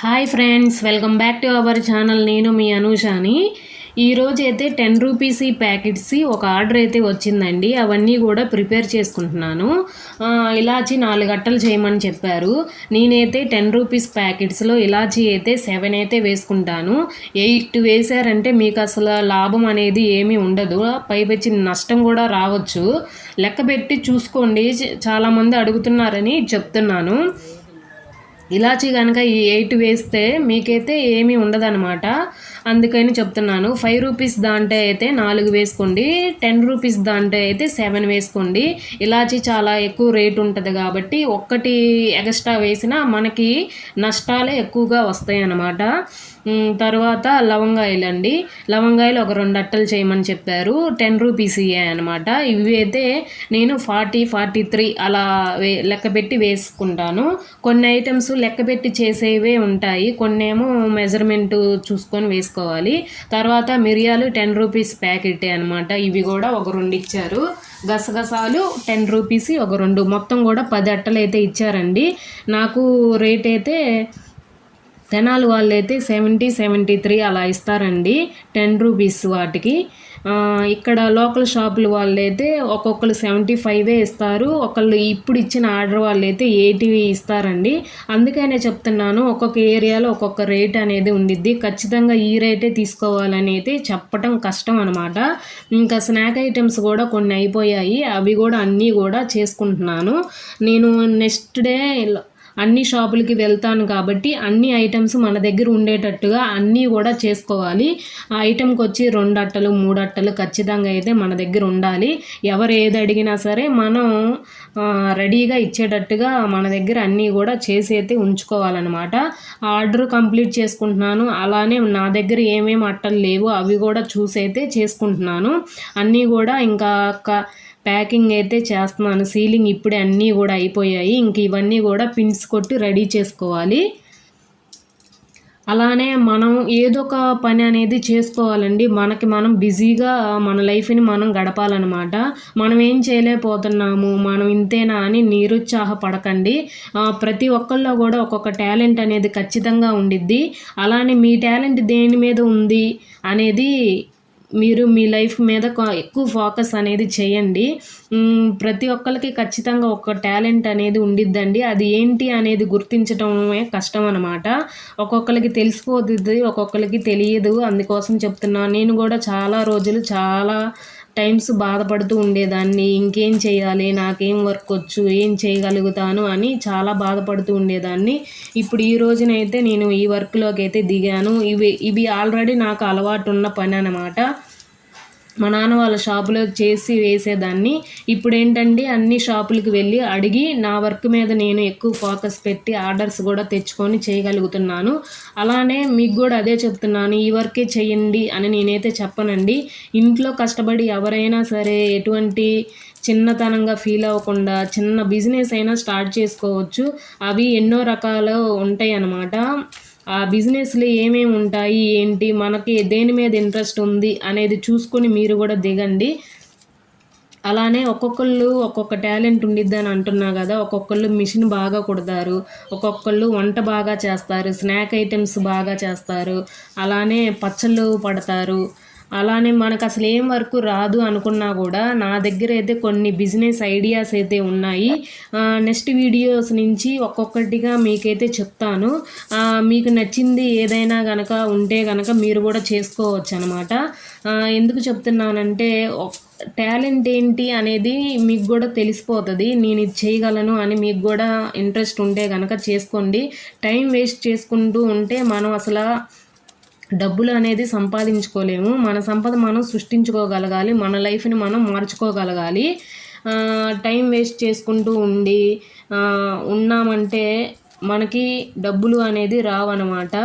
Hi friends welcome back to our channel నేను మీ అనూషాని ఈరోజు అయితే టెన్ రూపీస్ ప్యాకెట్స్ ఒక ఆర్డర్ అయితే వచ్చిందండి. అవన్నీ కూడా ప్రిపేర్ చేసుకుంటున్నాను. ఇలాచి నాలుగు అట్టలు చేయమని చెప్పారు. నేనైతే టెన్ రూపీస్ ప్యాకెట్స్లో ఇలాచి అయితే సెవెన్ అయితే వేసుకుంటాను. ఎయిట్ వేసారంటే మీకు అసలు లాభం అనేది ఏమీ ఉండదు. పైపెచ్చి నష్టం కూడా రావచ్చు. లెక్క పెట్టి చూసుకోండి. చాలామంది అడుగుతున్నారని చెప్తున్నాను. ఇలాచీ కనుక ఈ ఎయిట్ వేస్తే మీకైతే ఏమీ ఉండదన్నమాట. అందుకని చెప్తున్నాను ఫైవ్ రూపీస్ దాంటే అయితే నాలుగు వేసుకోండి టెన్ రూపీస్ దాంటే అయితే సెవెన్ వేసుకోండి. ఇలాచీ చాలా ఎక్కువ రేట్ ఉంటుంది కాబట్టి ఒక్కటి ఎక్స్ట్రా వేసినా మనకి నష్టాలే ఎక్కువగా వస్తాయి అన్నమాట తర్వాత లవంగాయలండి. లవంగాయలు ఒక రెండు అట్టలు చేయమని చెప్పారు. టెన్ రూపీస్ ఇయ్యాయి అనమాట ఇవి అయితే నేను ఫార్టీ ఫార్టీ త్రీ అలా వే లెక్క పెట్టి వేసుకుంటాను. కొన్ని ఐటమ్స్ లెక్క పెట్టి చేసేవే ఉంటాయి. కొన్ని ఏమో మెజర్మెంట్ చూసుకొని వేసుకోవాలి. తర్వాత మిరియాలు టెన్ రూపీస్ ప్యాకెట్ అనమాట ఇవి కూడా ఒక రెండు ఇచ్చారు. గసగసాలు టెన్ రూపీస్ ఒక రెండు. మొత్తం కూడా పది అట్టలు అయితే ఇచ్చారండి. నాకు రేట్ అయితే తెనాలి వాళ్ళు అయితే సెవెంటీ సెవెంటీ త్రీ అలా ఇస్తారండి. టెన్ రూపీస్ వాటికి. ఇక్కడ లోకల్ షాపుల వాళ్ళు అయితే ఒక్కొక్కరు సెవెంటీ ఫైవే ఇస్తారు. ఒకళ్ళు ఇప్పుడు ఇచ్చిన ఆర్డర్ వాళ్ళు అయితే ఎయిటీ ఇస్తారండి. అందుకనే చెప్తున్నాను ఒక్కొక్క ఏరియాలో ఒక్కొక్క రేట్ అనేది ఉండిద్ది. ఖచ్చితంగా ఈ రేటే తీసుకోవాలని అయితే చెప్పటం కష్టం అనమాట ఇంకా స్నాక్ ఐటమ్స్ కూడా కొన్ని అయిపోయాయి. అవి కూడా అన్నీ కూడా చేసుకుంటున్నాను. నేను నెక్స్ట్ డే అన్ని షాపులకి వెళ్తాను కాబట్టి అన్ని ఐటమ్స్ మన దగ్గర ఉండేటట్టుగా అన్నీ కూడా చేసుకోవాలి. ఆ ఐటెంకి వచ్చి రెండు అట్టలు మూడు అట్టలు ఖచ్చితంగా అయితే మన దగ్గర ఉండాలి. ఎవరు ఏది అడిగినా సరే మనం రెడీగా ఇచ్చేటట్టుగా మన దగ్గర అన్నీ కూడా చేసి అయితే ఉంచుకోవాలన్నమాట. ఆర్డర్ కంప్లీట్ చేసుకుంటున్నాను. అలానే నా దగ్గర ఏమేమి అట్టలు లేవు అవి కూడా చూసి అయితే చేసుకుంటున్నాను. అన్నీ కూడా ఇంకా క- ప్యాకింగ్ అయితే చేస్తున్నాను. సీలింగ్ ఇప్పుడే అన్నీ కూడా అయిపోయాయి. ఇంక ఇవన్నీ కూడా పిన్స్ కొట్టి రెడీ చేసుకోవాలి. అలానే మనం ఏదో ఒక పని అనేది చేసుకోవాలండి. మనకి మనం బిజీగా మన లైఫ్ని మనం గడపాలన్నమాట. మనం ఏం చేయలేకపోతున్నాము? మనం ఇంతేనా అని నిరుత్సాహపడకండి. పడకండి ప్రతి ఒక్కళ్ళలో కూడా ఒక్కొక్క టాలెంట్ అనేది ఖచ్చితంగా ఉండిద్ది. అలానే మీ టాలెంట్ దేని మీద ఉంది అనేది మీరు మీ లైఫ్ మీద ఎక్కువ ఫోకస్ అనేది చేయండి. ప్రతి ఒక్కరికి ఖచ్చితంగా ఒక టాలెంట్ అనేది ఉండిద్దండి. అది ఏంటి అనేది గుర్తించడమే కష్టం అనమాట ఒక్కొక్కరికి తెలిసిపోతుంది ఒక్కొక్కరికి తెలియదు. అందుకోసం చెప్తున్నాను. నేను కూడా చాలా రోజులు చాలా టైమ్స్ బాధపడుతూ ఉండేదాన్ని. ఇంకేం చేయాలి? నాకేం వర్క్ వచ్చు? ఏం చేయగలుగుతాను? అని చాలా బాధపడుతూ ఉండేదాన్ని. ఇప్పుడు ఈ రోజునైతే నేను ఈ వర్క్లోకి అయితే దిగాను. ఇవి ఇవి ఆల్రెడీ నాకు అలవాటు ఉన్న పని అనమాట మా నాన్న వాళ్ళ షాపులో చేసి వేసేదాన్ని. ఇప్పుడు ఏంటండి అన్ని షాపులకి వెళ్ళి అడిగి నా వర్క్ మీద నేను ఎక్కువ ఫోకస్ పెట్టి ఆర్డర్స్ కూడా తెచ్చుకొని చేయగలుగుతున్నాను. అలానే మీకు కూడా అదే చెప్తున్నాను ఈ వర్కే చేయండి అని నేనైతే చెప్పనండి. ఇంట్లో కష్టపడి ఎవరైనా సరే ఎటువంటి చిన్నతనంగా ఫీల్ అవ్వకుండా చిన్న బిజినెస్ అయినా స్టార్ట్ చేసుకోవచ్చు. అవి ఎన్నో రకాలు ఉంటాయి అన్నమాట ఆ బిజినెస్లో ఏమేమి ఉంటాయి ఏంటి మనకి దేని మీద ఇంట్రెస్ట్ ఉంది అనేది చూసుకొని మీరు కూడా దిగండి. అలానే ఒక్కొక్కళ్ళు ఒక్కొక్క టాలెంట్ ఉండిద్ది అని అంటున్నా కదా ఒక్కొక్కళ్ళు మిషన్ బాగా కుడతారు ఒక్కొక్కళ్ళు వంట బాగా చేస్తారు స్నాక్ ఐటమ్స్ బాగా చేస్తారు అలానే పచ్చళ్ళు పడతారు అలానే మనకు అసలు ఏం వర్క్ రాదు అనుకున్నా కూడా నా దగ్గర అయితే కొన్ని బిజినెస్ ఐడియాస్ అయితే ఉన్నాయి. నెక్స్ట్ వీడియోస్ నుంచి ఒక్కొక్కటిగా మీకైతే చెప్తాను. మీకు నచ్చింది ఏదైనా గనక ఉంటే గనక మీరు కూడా చేసుకోవచ్చు అనమాట ఎందుకు చెప్తున్నానంటే టాలెంట్ ఏంటి అనేది మీకు కూడా తెలిసిపోతుంది. నేను ఇది చేయగలను అని మీకు కూడా ఇంట్రెస్ట్ ఉంటే కనుక చేసుకోండి. టైం వేస్ట్ చేసుకుంటూ ఉంటే మనం అసలు డబ్బులు అనేది సంపాదించుకోలేము. మన సంపద మనం సృష్టించుకోగలగాలి. మన లైఫ్ని మనం మార్చుకోగలగాలి. టైం వేస్ట్ చేసుకుంటూ ఉండి ఉన్నామంటే మనకి డబ్బులు అనేది రావన్నమాట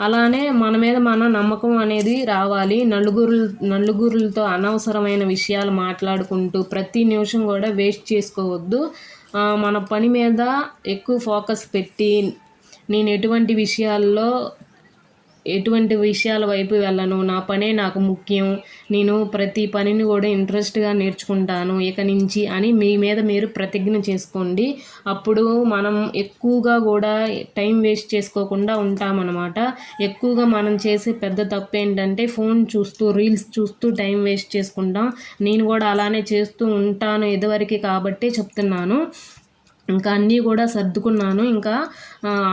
అలానే మన మీద మన నమ్మకం అనేది రావాలి. నలుగురు నలుగురులతో అనవసరమైన విషయాలు మాట్లాడుకుంటూ ప్రతి నిమిషం కూడా వేస్ట్ చేసుకోవద్దు. మన పని మీద ఎక్కువ ఫోకస్ పెట్టి నేను ఎటువంటి విషయాల్లో ఎటువంటి విషయాల వైపు వెళ్ళను? నా పనే నాకు ముఖ్యం. నేను ప్రతి పనిని కూడా ఇంట్రెస్ట్గా నేర్చుకుంటాను. ఇక నుంచి అని మీ మీద మీరు ప్రతిజ్ఞ చేసుకోండి. అప్పుడు మనం ఎక్కువగా కూడా టైం వేస్ట్ చేసుకోకుండా ఉంటామన్నమాట. ఎక్కువగా మనం చేసే పెద్ద తప్పు ఏంటంటే ఫోన్ చూస్తూ రీల్స్ చూస్తూ టైం వేస్ట్ చేసుకుంటాం. నేను కూడా అలానే చేస్తూ ఉంటాను ఇదివరకు కాబట్టి చెప్తున్నాను. ఇంకా అన్నీ కూడా సర్దుకున్నాను. ఇంకా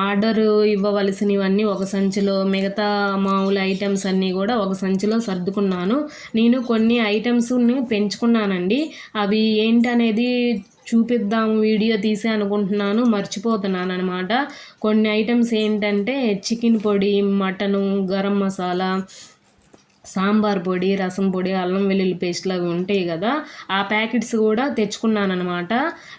ఆర్డర్ ఇవ్వవలసినవన్నీ ఒక సంచిలో మిగతా మామూలు ఐటమ్స్ అన్నీ కూడా ఒక సంచిలో సర్దుకున్నాను. నేను కొన్ని ఐటమ్స్ని పెంచుకున్నానండి. అవి ఏంటనేది చూపిద్దాము వీడియో తీసే అనుకుంటున్నాను మర్చిపోతున్నాను అనమాట కొన్ని ఐటమ్స్ ఏంటంటే చికెన్ పొడి మటను గరం మసాలా సాంబార్ పొడి రసం పొడి అల్లం వెల్లుల్లి పేస్ట్లు అవి ఉంటాయి కదా ఆ ప్యాకెట్స్ కూడా తెచ్చుకున్నాను అనమాట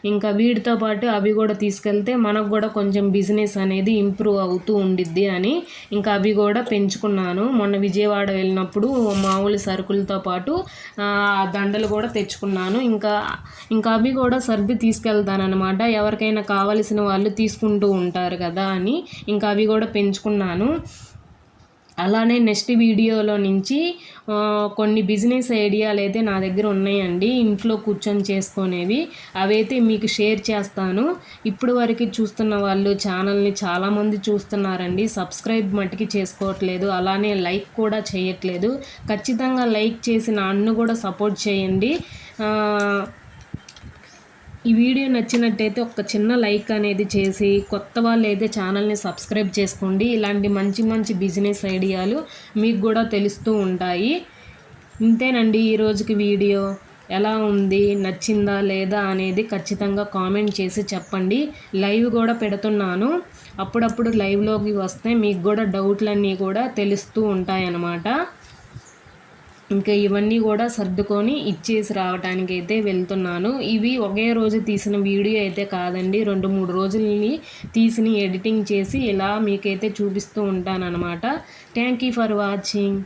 ఇంకా వీటితో పాటు అవి కూడా తీసుకెళ్తే మనకు కూడా కొంచెం బిజినెస్ అనేది ఇంప్రూవ్ అవుతూ ఉండిద్ది అని ఇంకా అవి కూడా పెంచుకున్నాను. మొన్న విజయవాడ వెళ్ళినప్పుడు మామూలు సరుకులతో పాటు ఆ దండలు కూడా తెచ్చుకున్నాను. ఇంకా ఇంకా అవి కూడా సర్ది తీసుకెళ్తానమాట ఎవరికైనా కావలసిన వాళ్ళు తీసుకుంటూ ఉంటారు కదా అని ఇంకా అవి కూడా పెంచుకున్నాను. అలానే నెక్స్ట్ వీడియోలో నుంచి కొన్ని బిజినెస్ ఐడియాలు అయితే నా దగ్గర ఉన్నాయండి. ఇంట్లో కూర్చొని చేసుకునేవి. అవైతే మీకు షేర్ చేస్తాను. ఇప్పుడు వరకు చూస్తున్న వాళ్ళు ఛానల్ని చాలామంది చూస్తున్నారండి. సబ్స్క్రైబ్ మట్టికి చేసుకోవట్లేదు. అలానే లైక్ కూడా చేయట్లేదు. ఖచ్చితంగా లైక్ చేసి నన్ను కూడా సపోర్ట్ చేయండి. ఈ వీడియో నచ్చినట్టయితే ఒక చిన్న లైక్ అనేది చేసి కొత్త వాళ్ళు అయితే ఛానల్ని సబ్స్క్రైబ్ చేసుకోండి. ఇలాంటి మంచి మంచి బిజినెస్ ఐడియాలు మీకు కూడా తెలుస్తూ ఉంటాయి. ఇంతేనండి ఈ రోజుకి వీడియో. ఎలా ఉంది? నచ్చిందా? లేదా? అనేది ఖచ్చితంగా కామెంట్ చేసి చెప్పండి. లైవ్ కూడా పెడుతున్నాను. అప్పుడప్పుడు లైవ్లోకి వస్తే మీకు కూడా డౌట్లన్నీ కూడా తెలుస్తూ ఉంటాయన్నమాట. ఇంకా ఇవన్నీ కూడా సర్దుకొని ఇచ్చేసి రావడానికి అయితే వెళ్తున్నాను. ఇవి ఒకే రోజు తీసిన వీడియో అయితే కాదండి. రెండు మూడు రోజులని తీసిన ఎడిటింగ్ చేసి ఇలా మీకైతే చూపిస్తూ ఉంటానన్నమాట. Thank you for watching